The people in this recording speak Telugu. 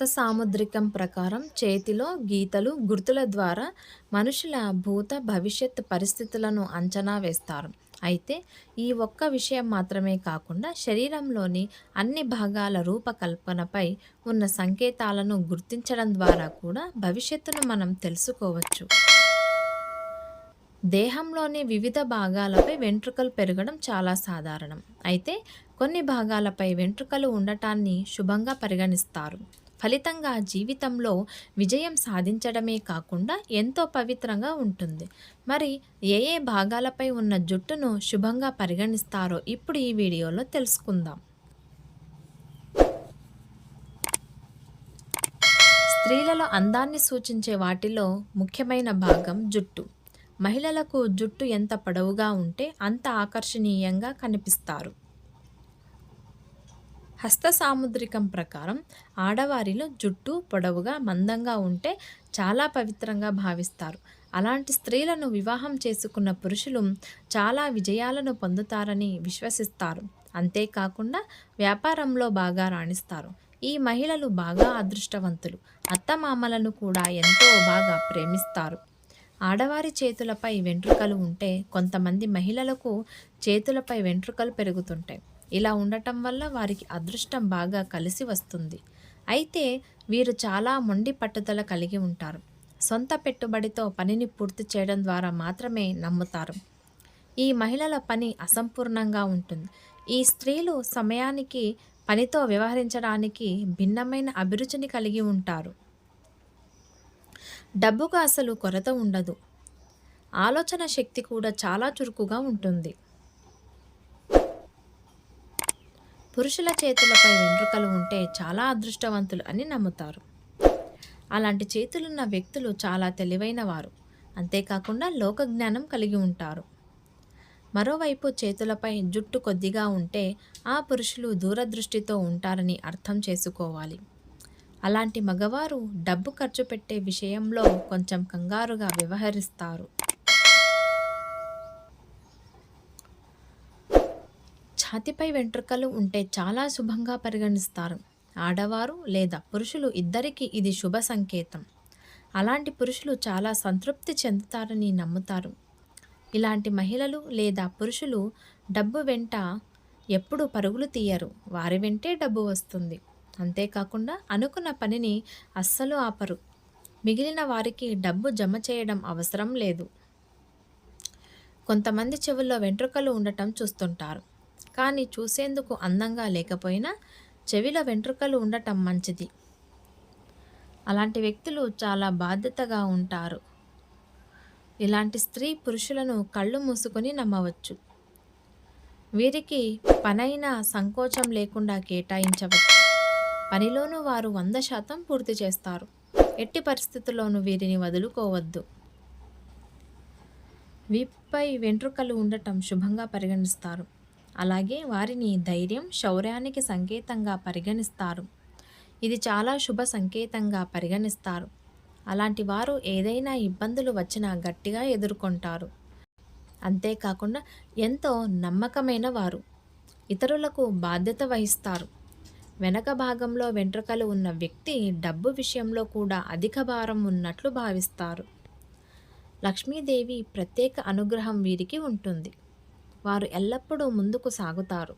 హస్త సాముద్రికం ప్రకారం చేతిలో గీతలు గుర్తుల ద్వారా మనుషుల భూత భవిష్యత్ పరిస్థితులను అంచనా వేస్తారు. అయితే ఈ ఒక్క విషయం మాత్రమే కాకుండా శరీరంలోని అన్ని భాగాల రూపకల్పనపై ఉన్న సంకేతాలను గుర్తించడం ద్వారా కూడా భవిష్యత్తును మనం తెలుసుకోవచ్చు. దేహంలోని వివిధ భాగాలపై వెంట్రుకలు పెరగడం చాలా సాధారణం. అయితే కొన్ని భాగాలపై వెంట్రుకలు ఉండటాన్ని శుభంగా పరిగణిస్తారు. ఫలితంగా జీవితంలో విజయం సాధించడమే కాకుండా ఎంతో పవిత్రంగా ఉంటుంది. మరి ఏ ఏ భాగాలపై ఉన్న జుట్టును శుభంగా పరిగణిస్తారో ఇప్పుడు ఈ వీడియోలో తెలుసుకుందాం. స్త్రీలలో అందాన్ని సూచించే వాటిలో ముఖ్యమైన భాగం జుట్టు. మహిళలకు జుట్టు ఎంత పొడవుగా ఉంటే అంత ఆకర్షణీయంగా కనిపిస్తారు. హస్త సాముద్రికం ప్రకారం ఆడవారిలో జుట్టు పొడవుగా మందంగా ఉంటే చాలా పవిత్రంగా భావిస్తారు. అలాంటి స్త్రీలను వివాహం చేసుకున్న పురుషులు చాలా విజయాలను పొందుతారని విశ్వసిస్తారు. అంతేకాకుండా వ్యాపారంలో బాగా రాణిస్తారు. ఈ మహిళలు బాగా అదృష్టవంతులు. అత్తమామలను కూడా ఎంతో బాగా ప్రేమిస్తారు. ఆడవారి చేతులపై వెంట్రుకలు ఉంటే కొంతమంది మహిళలకు చేతులపై వెంట్రుకలు పెరుగుతుంటాయి. ఇలా ఉండటం వల్ల వారికి అదృష్టం బాగా కలిసి వస్తుంది. అయితే వీరు చాలా మొండి పట్టుదల కలిగి ఉంటారు. సొంత పెట్టుబడితో పనిని పూర్తి చేయడం ద్వారా మాత్రమే నమ్ముతారు. ఈ మహిళల పని అసంపూర్ణంగా ఉంటుంది. ఈ స్త్రీలు సమయానికి పనితో వ్యవహరించడానికి భిన్నమైన అభిరుచిని కలిగి ఉంటారు. డబ్బుకు అసలు కొరత ఉండదు. ఆలోచన శక్తి కూడా చాలా చురుకుగా ఉంటుంది. పురుషుల చేతులపై వెంట్రుకలు ఉంటే చాలా అదృష్టవంతులు అని నమ్ముతారు. అలాంటి చేతులున్న వ్యక్తులు చాలా తెలివైన వారు అంతేకాకుండా లోక జ్ఞానం కలిగి ఉంటారు. మరోవైపు చేతులపై జుట్టు కొద్దిగా ఉంటే ఆ పురుషులు దూరదృష్టితో ఉంటారని అర్థం చేసుకోవాలి. అలాంటి మగవారు డబ్బు ఖర్చు పెట్టే విషయంలో కొంచెం కంగారుగా వ్యవహరిస్తారు. ఛాతిపై వెంట్రుకలు ఉంటే చాలా శుభంగా పరిగణిస్తారు. ఆడవారు లేదా పురుషులు ఇద్దరికి ఇది శుభ సంకేతం. అలాంటి పురుషులు చాలా సంతృప్తి చెందుతారని నమ్ముతారు. ఇలాంటి మహిళలు లేదా పురుషులు డబ్బు వెంట ఎప్పుడు పరుగులు తీయరు. వారి వెంటే డబ్బు వస్తుంది. అంతేకాకుండా అనుకున్న పనిని అస్సలు ఆపరు. మిగిలిన వారికి డబ్బు జమ చేయడం అవసరం లేదు. కొంతమంది చెవుల్లో వెంట్రుకలు ఉండటం చూస్తుంటారు. కానీ చూసేందుకు అందంగా లేకపోయినా చెవిలో వెంట్రుకలు ఉండటం మంచిది. అలాంటి వ్యక్తులు చాలా బాధ్యతగా ఉంటారు. ఇలాంటి స్త్రీ పురుషులను కళ్ళు మూసుకొని నమ్మవచ్చు. వీరికి పనైన సంకోచం లేకుండా కేటాయించవచ్చు. పనిలోనూ వారు వంద శాతం పూర్తి చేస్తారు. ఎట్టి పరిస్థితుల్లోనూ వీరిని వదులుకోవద్దు. వీపై వెంట్రుకలు ఉండటం శుభంగా పరిగణిస్తారు. అలాగే వారిని ధైర్యం శౌర్యానికి సంకేతంగా పరిగణిస్తారు. ఇది చాలా శుభ సంకేతంగా పరిగణిస్తారు. అలాంటి వారు ఏదైనా ఇబ్బందులు వచ్చినా గట్టిగా ఎదుర్కొంటారు. అంతేకాకుండా ఎంతో నమ్మకమైన వారు ఇతరులకు బాధ్యత వహిస్తారు. వెనక భాగంలో వెంట్రుకలు ఉన్న వ్యక్తి డబ్బు విషయంలో కూడా అధిక భారం ఉన్నట్లు భావిస్తారు. లక్ష్మీదేవి ప్రత్యేక అనుగ్రహం వీరికి ఉంటుంది. వారు ఎల్లప్పుడూ ముందుకు సాగుతారు.